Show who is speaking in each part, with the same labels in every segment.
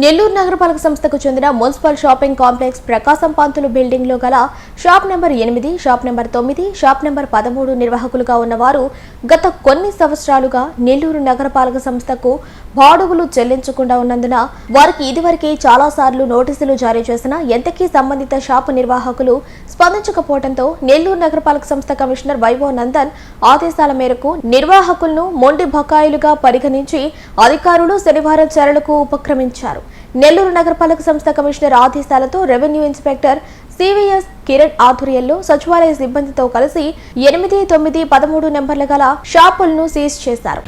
Speaker 1: నెల్లూరు నగరపాలక సంస్థకు చెందిన municipal shopping complex Prakasam Pantulu బిల్డింగ్లో గల షాప్ నెంబర్ ఎనిమిది షాప్ నెంబర్ తొమ్మిది షాప్ నెంబర్ పదమూడు నిర్వాహకులుగా ఉన్నవారు గత కొన్ని సంవత్సరాలుగా నెల్లూరు నగరపాలక సంస్థకు బాడుగులు చెల్లించకుండా ఉన్నందున వారికి ఇదివరకే చాలా సార్లు నోటీసులు జారీ చేసినా ఎంతకీ సంబంధిత షాపు నిర్వాహకులు స్పందించకపోవడంతో నెల్లూరు నగరపాలక సంస్థ కమిషనర్ వైభవ్ నందన్ ఆదేశాల మేరకు నిర్వాహకులను మొండి బకాయిలుగా పరిగణించి అధికారులు శనివారం చర్యలకు ఉపక్రమించారు. నెల్లూరు నగరపాలక సంస్థ కమిషనర్ ఆదేశాలతో రెవెన్యూ ఇన్స్పెక్టర్ సివిఎస్ కిరణ్ ఆధ్వర్యంలో సచివాలయ సిబ్బందితో కలిసి ఎనిమిది తొమ్మిది పదమూడు నెంబర్ల గల షాపులను సీజ్ చేశారు.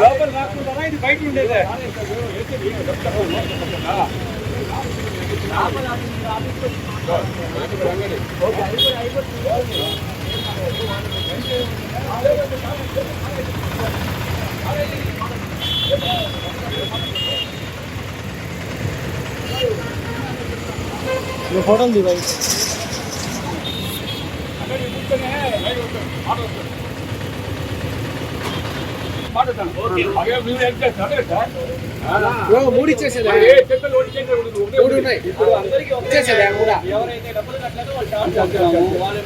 Speaker 2: లోపల రాకుంటారా ఇది బయట ఉండేదే
Speaker 3: ఫోటోలు దిగాయి మూడు ఇచ్చేసేదా మూడు ఉన్నాయి. ఇచ్చేసేదా కూడా.
Speaker 2: ఎవరైతే డబ్బులు కట్టలేదో వాళ్ళు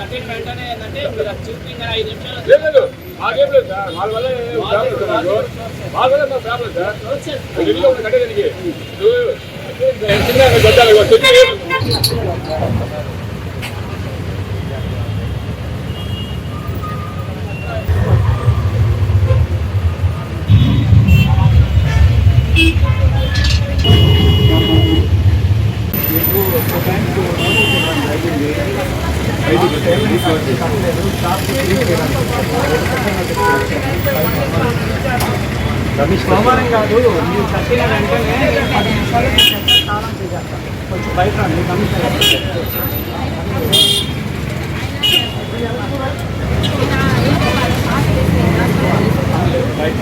Speaker 2: కట్టిన వెంటనే ఏంటంటే మీరు ఐదు రమేష్ సోమవారం కాదు మీరు చచ్చిన వెంటనే పది నిమిషాలు స్నానం చేశాక కొంచెం బయట రండి కమిషనర్ బయట